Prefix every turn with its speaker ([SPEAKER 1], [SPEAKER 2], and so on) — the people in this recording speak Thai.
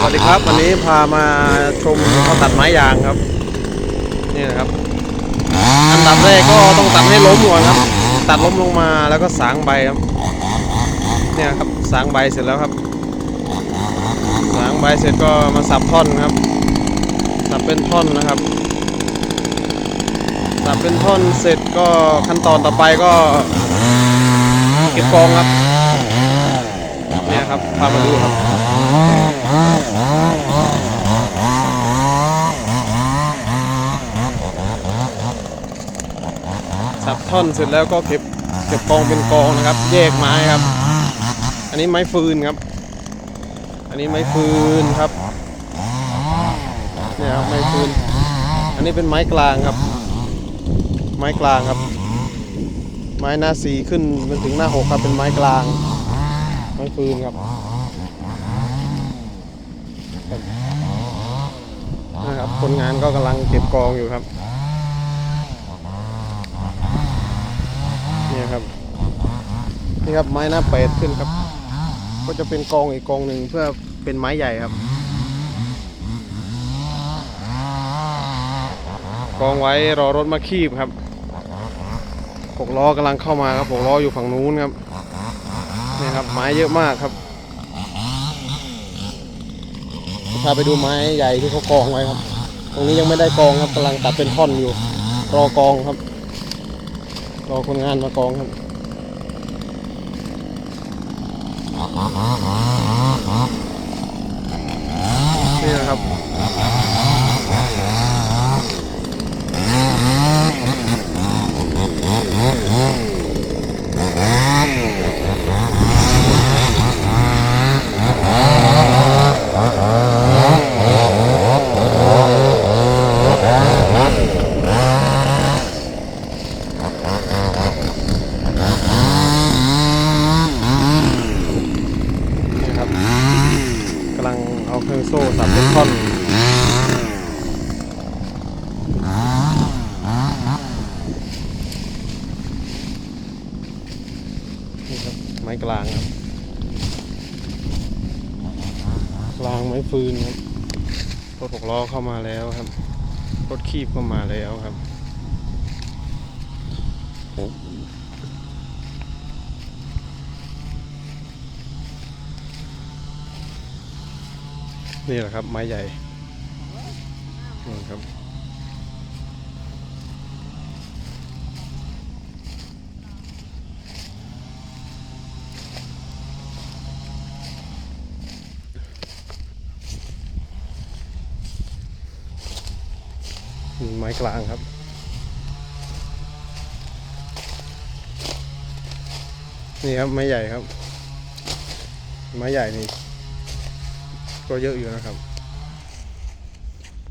[SPEAKER 1] สวัสดีครับ วันนี้พามาชมเขาตัดไม้ยางครับ นี่นะครับ อันดับแรกก็ต้องตัดให้ล้มก่อนครับ ตัดล้มลงมาแล้วก็สางใบครับ เนี่ยครับสางใบเสร็จแล้วครับ สางใบเสร็จก็มาสับท่อนครับ สับเป็นท่อนนะครับ สับเป็นท่อนเสร็จก็ขั้นตอนต่อไปก็เก็บกองครับ เนี่ยครับพามาดูครับ สับท่อนเสร็จแล้วก็เก็บเก็บกองเป็นกองนะครับ แยกไม้ครับ อันนี้ไม้ฟืนครับ อันนี้ไม้ฟืนครับเนี่ยครับไม้ฟืน อันนี้เป็นไม้กลางครับ ไม้กลางครับ ไม้หน้าสี่ขึ้นเป็นถึงหน้าหกครับเป็นไม้กลาง ไม้ฟืนครับ นะครับคนงานก็กำลังเก็บกองอยู่ครับนี่ครับนี่ครับไม้หน้าเป็ดขึ้นครับ ก็จะเป็นกองอีกกองหนึ่งเพื่อเป็นไม้ใหญ่ครับ กองไว้รอรถมาคีบครับหกล้อกำลังเข้ามาครับหกล้ออยู่ฝั่งนู้นครับนี่ครับไม้เยอะมากครับ พาไปดูไม้ใหญ่ที่เขากองไว้ครับ ตรงนี้ยังไม่ได้กองครับกำลังตัดเป็นท่อนอยู่ รอกองครับ รอคนงานมากองครับนี่นะครับ นี่ครับกำลังเอาเครื่องโซ่สับเป็น ท่อนนี่ครับไม้กลางครับกลางไม้ฟืนครับรถหกล้อเข้ามาแล้วครับ รถคีบเข้ามาแล้วครับ นี่แหละครับ ไม้ใหญ่นี่ครับไม้กลางครับ นี่ครับ ไม้ใหญ่ครับ ไม้ใหญ่นี่ ก็เยอะอยู่นะครับ